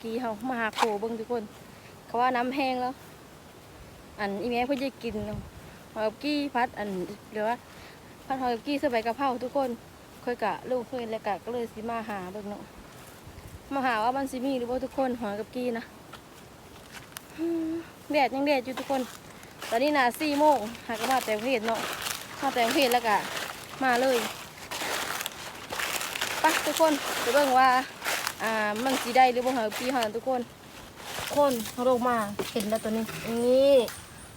กับกีเฮามาหาโคเบิ่งทุกคน เขาว่าน้ำแห้งแล้ว อันอีแม่เพิ่นจะกินเนาะหอยกับกี้พัดอันหรือว่าพัดหอยกับกี้ส่ใบกระเพราทุกคนค่อยกะลูกเพิ่นแล้วกะก็เลยสิมาหาเบิ่งเนาะมาหาว่ามันสิมีหรือบ่าทุกคนหอยกับกี้นะแดดยังแดดอยู่ทุกคน ตอนนี้น่ะ4โมงหากมาแต่งเพศเนาะมาแต่งเพศแล้วก็มาเลยไปทุกคนไปเบิ่งว่า อ่ามันสิได้หรือบ่หอยกับกี้เฮาทุกคนคนเขาลงมาเห็นแล้วตัวนี้นี่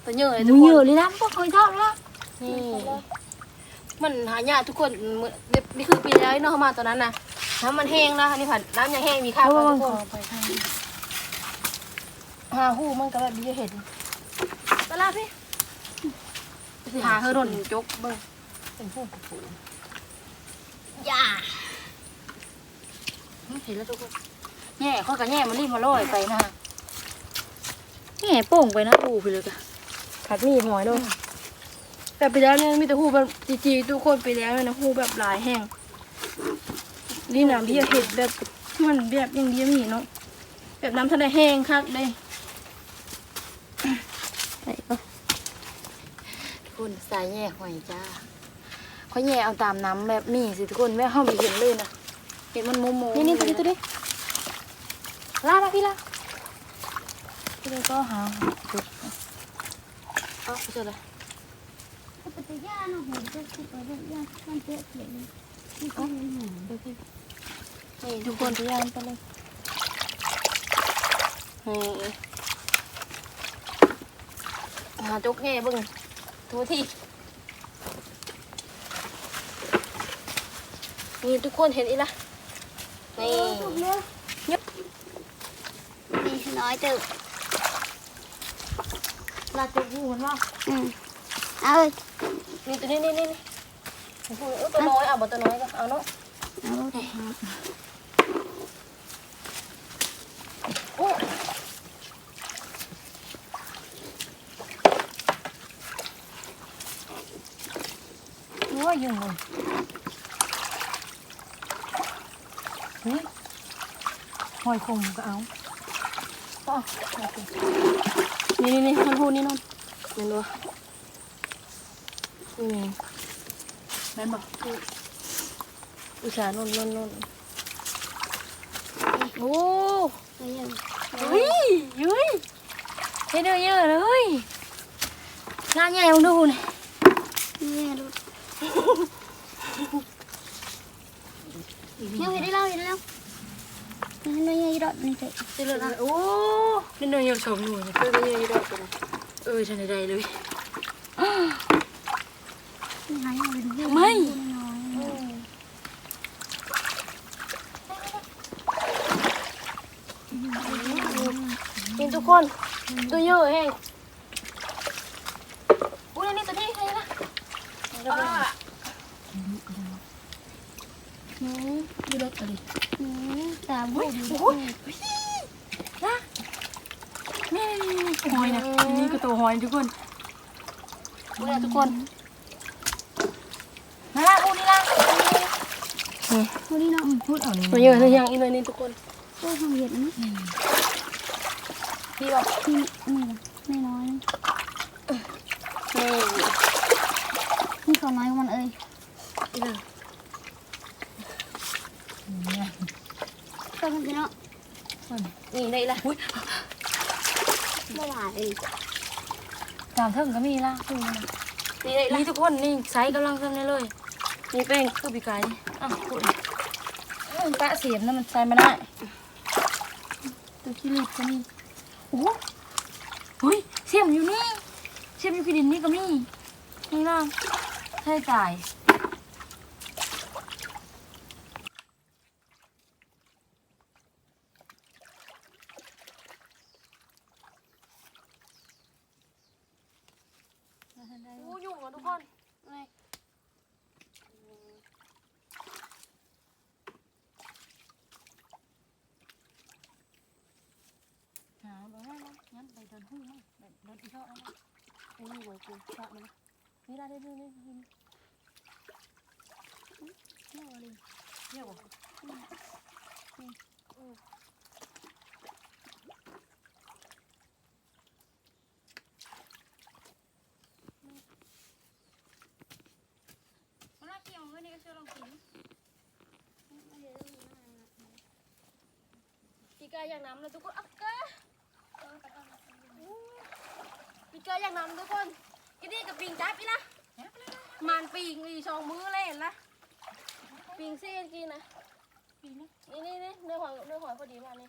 ตัวเยอะเลยทุกมึงคเยอะนเลยนะพวกเคยทอดละนี่มันหายากทุกคนเหมือนนี่คือปีแล้วเนาะเขามาตอนนั้นนะน้ำมันแห้งแล้วอันนี้ผ่านน้ำยังแห้งมีค่าเอากว่าบ้าทุงกขคอนไปทางหาหูมันก็แบบนี้จะเห็นตลาดพี่สิหาเฮอรนจกเบิ่งเป็นหูปูย่า เห็นแล้วทุกคนแง่ข้อยกับแง่มันรีบมาลอยไปนะแง่โป่งไปนะปูไปเลยกะผัดหมี่หอยด้วยแต่ไปแล้วเนี่ยมีแต่หูแบบจีๆทุกคนไปแล้วเนี่ยนะหูแบบหลายแห้งนี่น้ำที่จะเห็ดแบบมันแบบอยังดีมีเนาะแบบน้ำทะเลแห้งคักเลยไปก็ทุกคนสายแง่หอยจ้าเขาแง่เอาตามน้ำแบบนี้สิทุกคนแม่เข้าไปเห็นเลยนะ เห็นมันโมโม นี่นี่ตัวนี้ตัวนี้ ลามาพี่ลาพี่เลยก็หาจุด เอ้าเจอเลย ปฏิญาณโหจะสิบปฏิญาณมันเจ๊เขียนที่เขาเห็นหนู นี่ทุกคนตัวย่างไปเลยนี่หาจกแง่เบึงทัวที่นี่ทุกคนเห็นอีละ นี่ถูกเลยนี่น้อยตึกลาจุกหูมันว่าอืมเอาเลยนี่ตัวนี้นี่นี่นี่ผมพูดเออตัวน้อยเอาบ่ตัวน้อยก็เอาเนาะเอาเลยโอ้รู้ว่ายังไงเฮ้ย หอยคมก็เอาก็เอานี่นี่นี่มันพูดนี่นอนเห็นดูนี่แม่นบอกอุตส่าห์นนนนนนโอ้ เอาอย่างเฮ้ยเฮ็ดเยอะเลยหน้าแย่มึงดูนี่นี่ดูเนี่ยเห็นได้แล้วเห็นได้แล้วนี่ไม่ยังรอดนี่เจ๊เจริญอะโอ้นี่เนยยังสมหน่วยเพื่อนก็ยังดอกกันเออฉันได้เลยไม่น้อยกินทุกคนตัวเยอะแห้งอุ้ยนี่ตัวนี้ใครนะอืม ดูรถอะไรอืมตาบุ้ยโอ้ยนะนี่หอยนะนี่ก็ตัวหอยทุกคนอุ้ยทุกคนมาละอูนี่ละวันนี้เนาะพูดเอานี่ตัวเยอะตัวยังอีเลยนี่ทุกคนโอ้ทำเห็ดนะพี่บอกนี่นี่ไม่น้อยนี่นี่เขาน้อยกว่ามันเอ้ยอีเลย ก็มันจะเนาะนี่ได้ละอุ้ยบ่หวานเลยตามเทิงก็มีละคือนี่ได้ละนี่ทุกคนนี่ไซส์กำลังขึ้นเลยนี่เป็นคือปีกายอะพูดมันปะเสียมนะมันใช้ไม่ได้ตัวขี้รีบก็มีโอ้โหเฮ้ยเสียมอยู่นี่เสียมอยู่ขี้ดินนี่ก็มีข้างล่างใช่จ่าย โอ้ยุ่งอะทุกคนนี่ หาบ่ได้นะงั้นไปเดินหุ้ยมั้งเดินเดินอีกเท่านั้น ไอ้นี่ไว้กูชะมันนี่ได้ได้ได้ได้ไม่ไหวเนี่ยบ่มันน่าเกี่ยวเว้ยนี่ก็ช่วยลองกินพี่กายอยากน้ำเลยทุกคนอะกาพี่กายอยากน้ำทุกคน กินนี่กับปิงจับอีละมันปิงอีสองมือเล่นละปิงเส้นกินนะปีนี้นี่นี่นี่เนื้อหอยเนื้อหอยพอดีมากนี่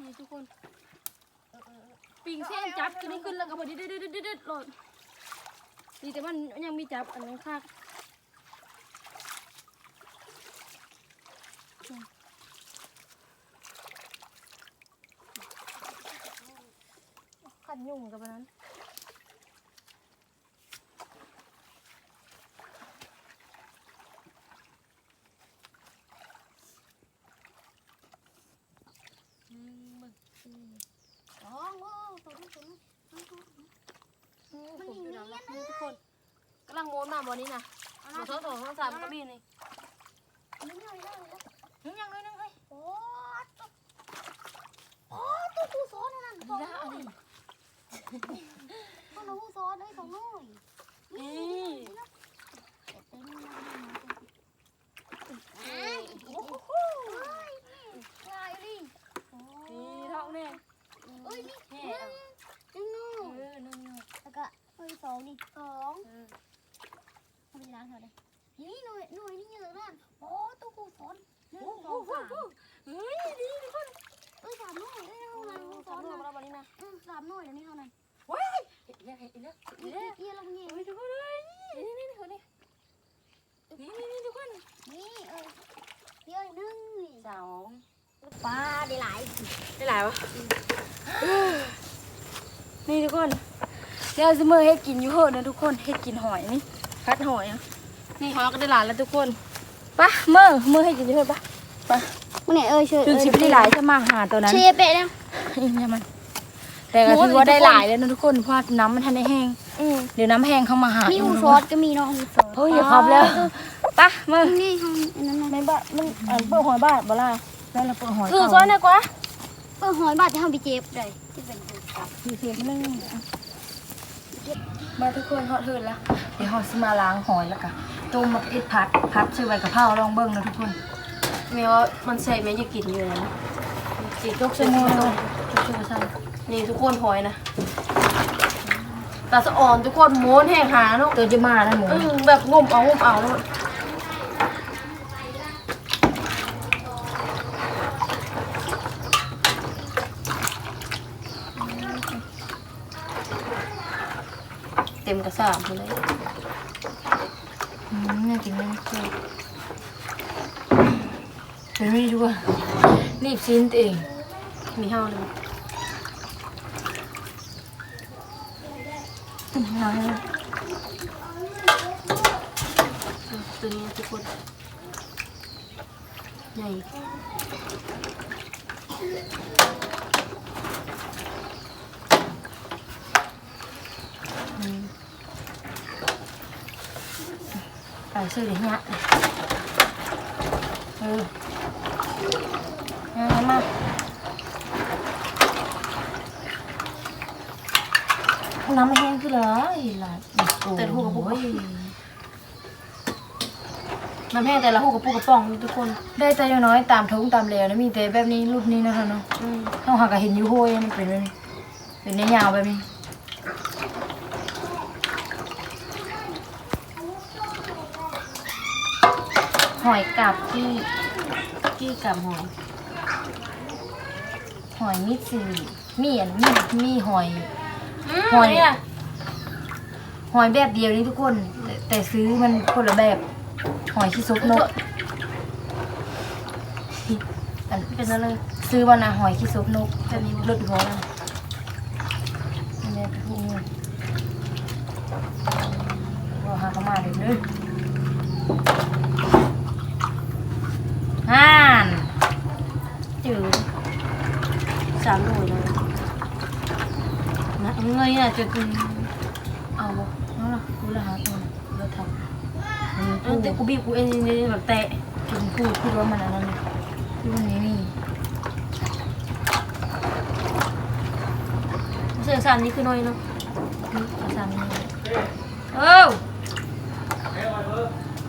นี่ทุกคนปิงเส้นจับกินนี่ขึ้นแล้วก็พอดีดืดดืดดืดดืดหล่นดีแต่มันยังมีจับอันนั้นค่ะขันยุ่งกับอันนั้น อ๋อโอ้ตัวนี้ตัวนี้ มันอยู่น้ำละนี่ทุกคนกำลังโมนมาบนนี้นะมาสองสองสองสามก็มีนี่นี่เลยเลยเลยนึงยังเลยนึงเฮ้ยโอ้ตัวโอ้ตัวผู้ซ้อนนั่นดีตัวละอันนี้ตัวผู้ซ้อนเลยสองน้อยนี่โอ้โหลายดินี่ท้องเนี่ยเอ้ยนี่แห่หนึ่งหนึ่งเออนึงนึงแล้วก็เอ้ยสองนี่สอง ทำไมล้างเท่าไหร่นี่หน่วยหน่วยนี่เยอะนั่นโอ้ตัวผู้ซ้อนหนึ่งสองสามเฮ้ยดีทุกคนเอ้ยสามหน่วยได้เท่าไหร่ผู้สซ้ออนนรวมนะแล้วบนนี้นะอืมสามหน่วยแล้วนี่เท่าไหร่ว้ายเห็นแล้วเห็นแล้วเอียเอียลงเงี้ยเฮ้ยทุกคนเลยนี่นี่นี่คนนี้นี่นี่นี่ทุกคนนี่เอ้ยเดียวหนึ่งสองปลาได้หลายได้หลายวะนี่ทุกคนเดี๋ยวจะมือให้กินอยู่เหอะนะทุกคนให้กินหอยนี่ พัดหอยอะนี่หอยก็ได้หลายแล้วทุกคนปะเมื่อเมื่อให้กินอยู่เหอะปะปะมื่อไหร่เอ้ยเชื่อถึงสิบได้หลายจะมาหาตัวนั้นเชียเป๊ะแล้วอีเนี่ยมันแต่ก็ถือว่าได้หลายแล้วนะทุกคนเพราะว่าน้ำมันทันได้แห้งอืมเดี๋ยวน้ำแห้งเข้ามาหามีอีกหูนะซอสก็มีเนาะหูซอสเฮ้ยอย่าขับแล้วปะมานี่ห้องอันนั้นในนะบ้านมันอ่านเปิดหอยบ้านบ่ล่ะแล้วเราเปิดหอยคือซ้อนได้กว่าเออหอยบาทจะทำไปเจ็บเลยที่เป็นหูซอสมีเสียงนึง มาทุกคนฮอดเทินแล้วเดี๋ยวฮอดสิมาล้างหอยแล้วกันต้มมะเขือพัดพัดชื่อใบกะเพราลองเบิ่งนะทุกคนแม้ว่ามันใส่แม่จะกินอยู่นะจีตกใส่มือตกตกใส่ใส่นี่ทุกคนหอยนะตาสะอ่อนทุกคนโม้นแห้งหาเนาะตัวจะมานะหมูอืมแบบงมเอางมเอาแล้ว เต็มกระสามเลยอืมน่ากินมากเป็นไม่รู้ว่ารีบชิ้นตัวเอง มีห้าเลยน้อยนะตัวนี้ทุกคนใหญ่ ไปซื้อเดี๋ยวนี้เออเอามาน้ำไม่แห้งคือเหรออีหล่ะโอ้ยน้ำแห้งแต่ละหูกับปูกระป๋องนี่ทุกคน ได้แต่อย่างน้อยตามทุงตามเลวนะมีแต่แบบนี้รูปนี้นะคะเนาะอืมต้องหากะเห็นอยูโฮยมันเป็นแบบนี้เป็นยาวๆแบบนี้ หอยกับกี้กี้กับหอย หอยมิดซีมีอันมีมีหอย หอยเนี่ยหอยแบบเดียวนี้ทุกคน แต่แต่ซื้อมันคนละแบบ หอยที่ซุกนกอันเป็นอะไรซื้อมานะหอยขี้ซุกนกจะมีรสหัวนะอันนี้พูดเราหาเข้ามาเดี๋ยวนึงห่านจืด สามหน่วยเลย นะเงยน่ะ จะกินเอาเอาล่ะกูละหาตัวเราทำเออแต่กูบีบกูเองนี่แบบแตะโอเคกินพูดพูดว่ามันอะไรนี่พูดวันนี้นี่เสียสั่นนี่คือน้อยเนาะเสียงสั่นนี่เออ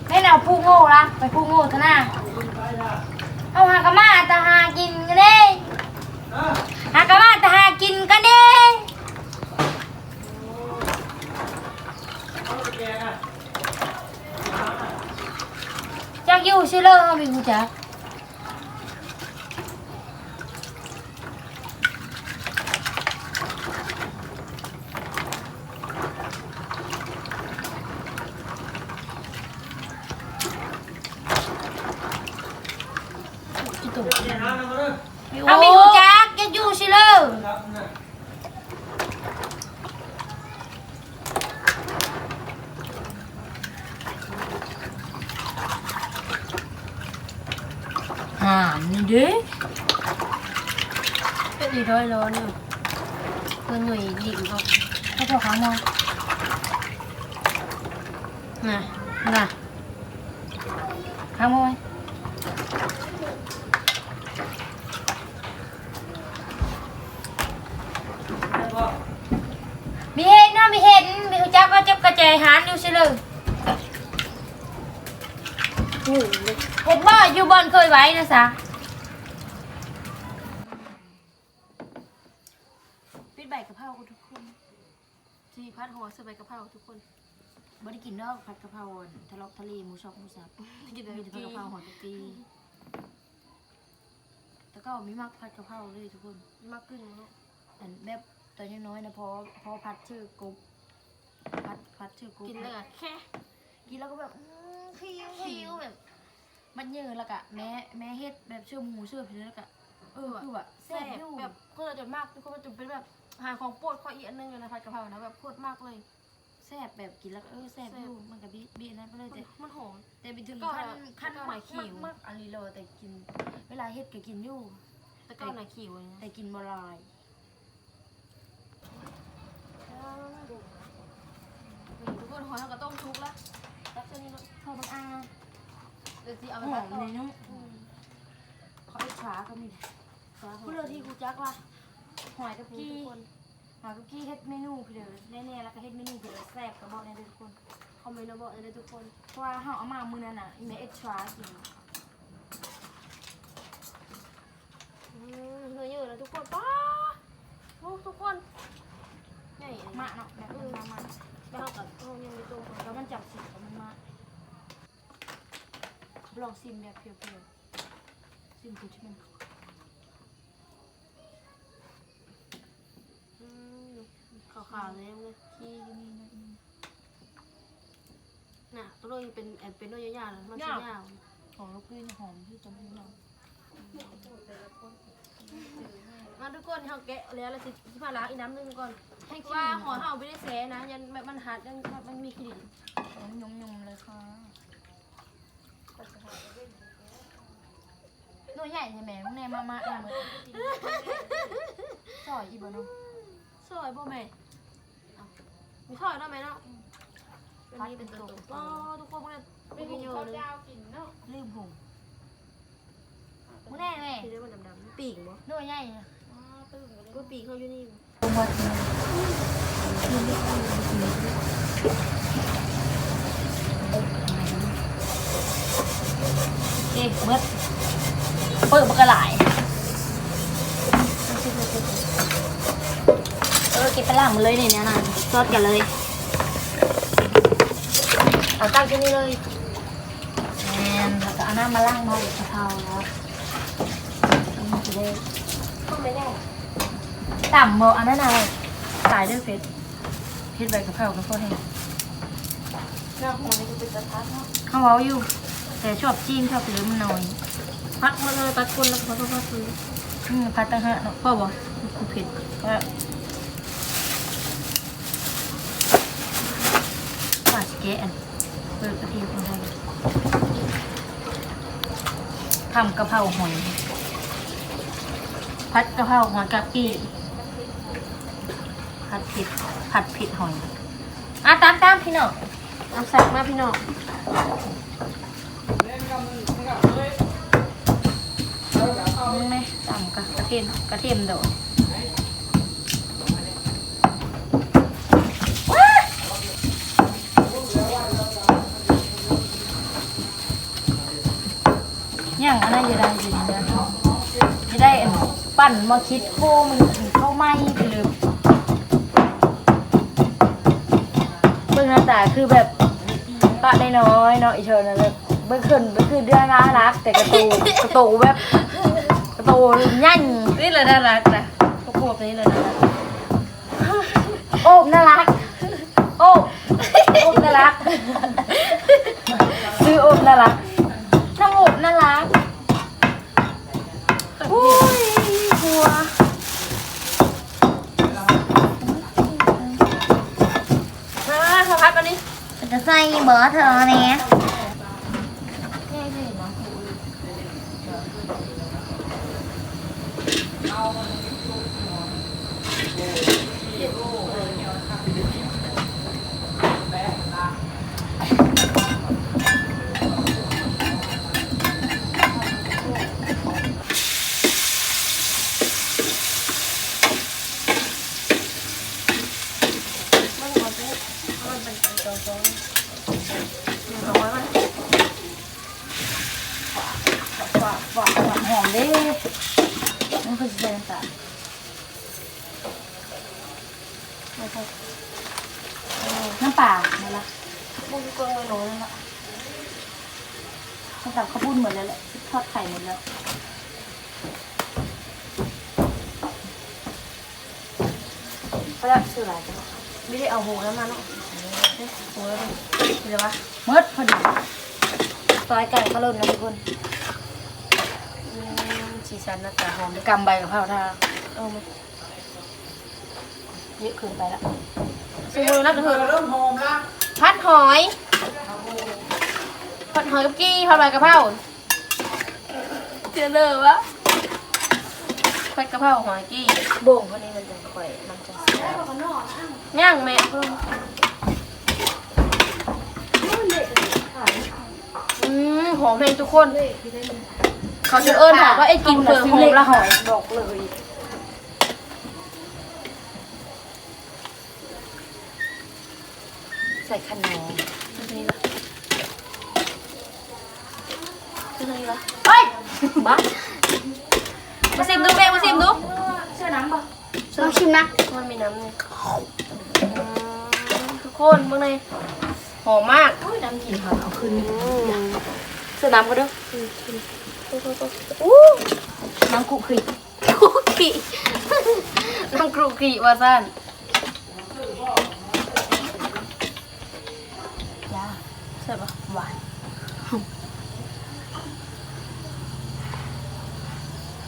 ให้แนวพูโง่ละไปพูโง่เถอะนะเอาหากะมากินกันเด้หากะมาแต่หากินกันเด้ จักอยู่ซิเลอร์เฮามีกูจักจิตุเอามีกูจักจักอยู่ซิเลอร์ อ่านี่เด้เป็นอีร้อยร้อนอยู่เพิ่นหน่วยหญิงก็ให้เจ้าขามา น่ะน่ะ ขามาไว้มีเห็นนะมีเห็นมีกูจักก็จับกระจายหารอยู่ซิเลอร์หูเลยเห็นว่าอยู่บอนเคยไว้นะสะปิดใบกะเพราทุกคนที่พัดหัวใส่ใบกะเพราทุกคนบ่ได้กินดอกผัดกะเพราทะเลาะทะเลหมูชอบหมูสับกินแต่มีแต่ผัดกะเพราหอยกะปีแต่ก็มีมักผัดกะเพราเลยทุกคนมากขึ้นเนาะอันแบบตอนยังน้อยนะพอพอผัดชื่อกบผัดผัดชื่อกบกินแล้วก็แค่ กินแล้วก็แบบอื้อคิวคิวแบบ มันเยอะแล้วก็แม่แม่เฮ็ดแบบเชื่อหมูเชื่อผีแล้วก็เออคือแบบแซ่แซ่บบอยู่แบบก็เราจะมากทุกคนมันจะเป็นแบบอาหารของโปรดข้ออีกอันหนึงเลยนะผัดกะเพรานะแบบโปรดมากเลย แซ่บแบบกินแล้วก็เออแซ่บอยู่มันก็บีบีนั่นไปเลยแต่ มันหอม แต่ไปถึงก็ขั้นแล้วขั้นก็มากหอยขิมาวกมากอันนี้เลยแต่กิน เวลาเฮ็ดก็กินอยู่ แต่ก็หน่าขิวอย่างเงี้ยแต่กินบ่หลายทุกคนหอยเราก็ต้มชุกแล้ว แล้วเจ้านี่เนาะพอมันอ่าเดี๋ยวสิเอาหไปอผัดมต่อเลยเนาะอืมเขาไปช้าก็มีผู้เลือที่กูจักว่าหอยกับนี่กี้ทุกคนหอยกับกี้เฮ็ดเมนูเพื่อแน่ๆแล้วก็เฮ็ดเมนูเพื่อแซ่บกับบอกแน่ทุกคนคอมเมนต์มาบอกเลยทุกคนเพราะว่าเฮาเอามามื้อนั้นน่ะอีเมเอ็กซ์ตร้ากินอืมเนื้อเยอะแล้วทุกคนป้าโอ้ทุกคนใหญ่อันนี้ มาเนาะแบบมันมามา แล้วเรากับเรายังไม่โตรงกันแล้วมันจับสีกับมันมาลองซิมแบบเพียวๆซิมคือชิมันขาวๆเลยเลยขี้ก็มีนะอืมน่ะตัวนี้เป็นแอนเป็นน้อยยาวๆมันสียาวของลูกกี้หอมที่จะไม่เนา มาทุกคนเขาแกะแล้วเราจะมาล้างอีกน้ำหนึงก่อนให้เพราะว่าหอเห่าไม่ได้แซ่นะ ยันแบบมันหัดยังมันมีกลิ่นยมยมๆเลยค่ะหน่วยใหญ่ใช่ไหมมึงแน่มามาแน่มาซอยอีบ่เนาะสวยบ่แม่เอามีทอดได้ไหมเนาะเป็นนี้เป็นตัวๆอ๋อทุกคนมันไม่มีเยอะเลยลืมผงมึงแน่แม่ที่เรียกมันดำๆปีกบ่หน่วยใหญ่นะ ก็ปีกเขาอยู่นี่หมดเอ๊ะเบิดเปิดมันกระหลาย เออเก็บไปล่างมันเลยเนี่ยนะซอสกันเลย เอาตั้งที่นี่เลยแอนแล้วก็เอาน้ำมาล้างมากะเพราแล้วนี่จะได้ก็ไม่ได้ ต่ำโมอันนั้นอะไรตายด้วยเพชรเพชรใบกะเพรากับข้าวแห้งหน้าหัวนี่ก็เป็นกระทะเนาะเขาเอาอยู่ แต่ชอบจีนชอบเหลือมันหน่อยพักมันเลยตัดคนแล้วก็พักพักซื้ออืมพัดตั้งห้าเนาะพ่อบอกกูเผ็ดก็ปาดแกะอันเปิดกระเทียมคนไทยทำกะเพราหอย ผัดกะเพราหอยกะปิผัดผิดผัดผิดหอยอะตามตามพี่น้องเอาใส่มาพี่น้องมึงไหมตำกะกระเทียมกระเทียมเดดย่างอะไรอยู่ได้อยู่ดีนะ ปั่นมาคิดโค้มันเข้าไหมไปเลยเบื้องหน้าตาคือแบบปะได้น้อยเนาะอีเชิญนะแบบเบื้องขึ้นเบื้องขึ้นเรื่องน่ารัก แต่กระตูกระตูแบบกระตูยั่นนี่เลยน่ารักนะพวกพวกนี้เลยน่ารักโอบน่ารักโอบโอบน่ารักซื้อโอบน่ารักน้ำโอบน่ารักอุ้ยหัว มาสักพักอันนี้ จะใส่เบอร์เธอเนี่ย ฝากฝากฝากหอมเด้มันคือจะใส่น้ำตาลน้ำปลาไม่ละบุ้งกงไม่รู้นั่นละน้ำตาลข้าวปุ้น หมดแล้วแหละทอดไข่หมดแล้วไปแล้วชื่ออะไรกันไม่ได้เอาหูแล้วมาเนาะหูแล้วมันเดี๋ยววะเมื่อพอดีซอยไก่ข้าวโพดนะทุกคนอืมสีสันหน้าตาหอมเลยกำใบกับข้าวทาเอามาเยอะเกินไปละซื้อนักเถอะพัดหอย ผัดหอยกับกี้ผัดใบกะเพรา เจอเลยวะผัดกะเพราหอยกี้โบ่งคนนี้มันจะค่อยมันจะเสียย่างแม่เพิ่มอืมหอมเพลงทุกคน เขาจะเอิ้นบอกว่าไอ้กินเผือกหอมละหอยบอกเลยใส่ขนมนี่ละคืออะไรละเฮ้ย บ้ามาซิมดูแม่มาซิมดูเชื่อน้ำปะลองชิมนะมันมีน้ำเลยอืมทุกคนเมื่อไงหอมมากน้ำกลิ่นหอมเอาขึ้นเสื้อน้ำก็ด้วยน้ำกุกรีคุกกี้น้ำกรุกกี้ว่าสั้น จ้า ใช่ปะ หวาน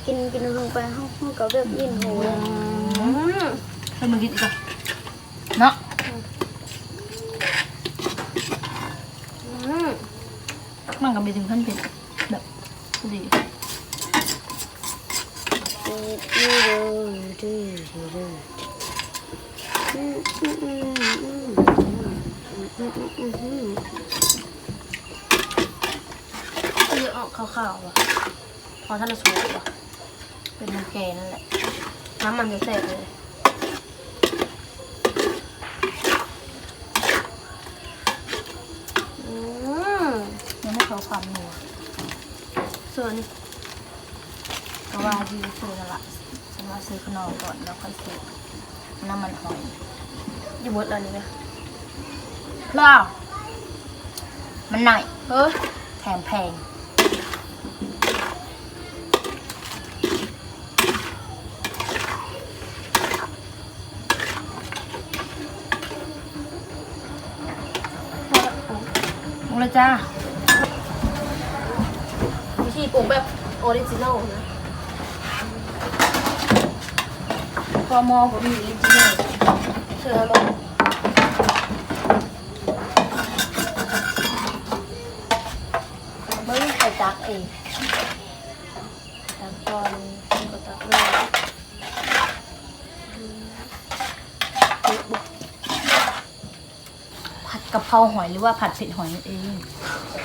กินกินลงไปห้องห้องก็แบบยินหูอืมให้มึงกินอีกอะเนาะอืมมันก็ไม่ถึงขั้นเผ็ดแบบพอดีนี่เลยดื้อดื้ออืมอืมอืมอืมอืมอืมอืมเยอะออกขาวๆว่ะพอท่านจะสูบว่ะ เป็นน้ำแกงนั่นแหละ น้ำมันจะแตกเลยอืมยังไม่เขาความนัวส่วนก็ว่าที่ซื้อนั่นละ ฉันว่าซื้อขนมก่อนแล้วค่อยซื้อน้ำมันหอยอยู่บดแล้วนี่ไหมเพราะมันหน่อยเฮ้ยแถมแพง จ้า วิธีปรุงแบบออริจินอลนะพอมอผมมีลิ้นจี่เชื่อลงเบิ้งไปตักเองตักก่อน ก็ตักเลย ผัดกะเพราหอยหรือว่าผัดเผ็ดหอยนั่นเอง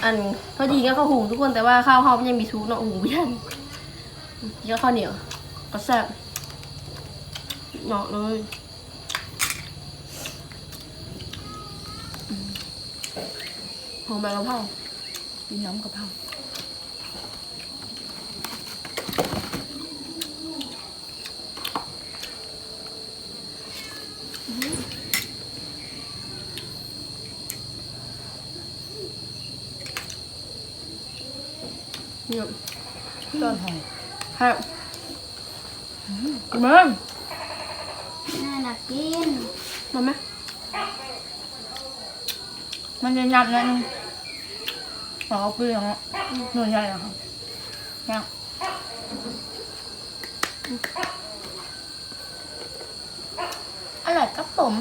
อันเขาดีก็ข้าวหุงทุกคนแต่ว่าข้าวเขามันยังมีทุกเนาะหุงไม่ทันกินกับข้าวเหนียวกระแซ่บเหมาะเลยอืมหอมใบกะเพรากินน้ำกะเพรา เนี่ยต้นหอยครับมาน่าหนักกินมาไหมมันจะหยับนิดนึงขอเอาเปลือกหน่วยใหญ่อะค่ะยังอร่อยครับผม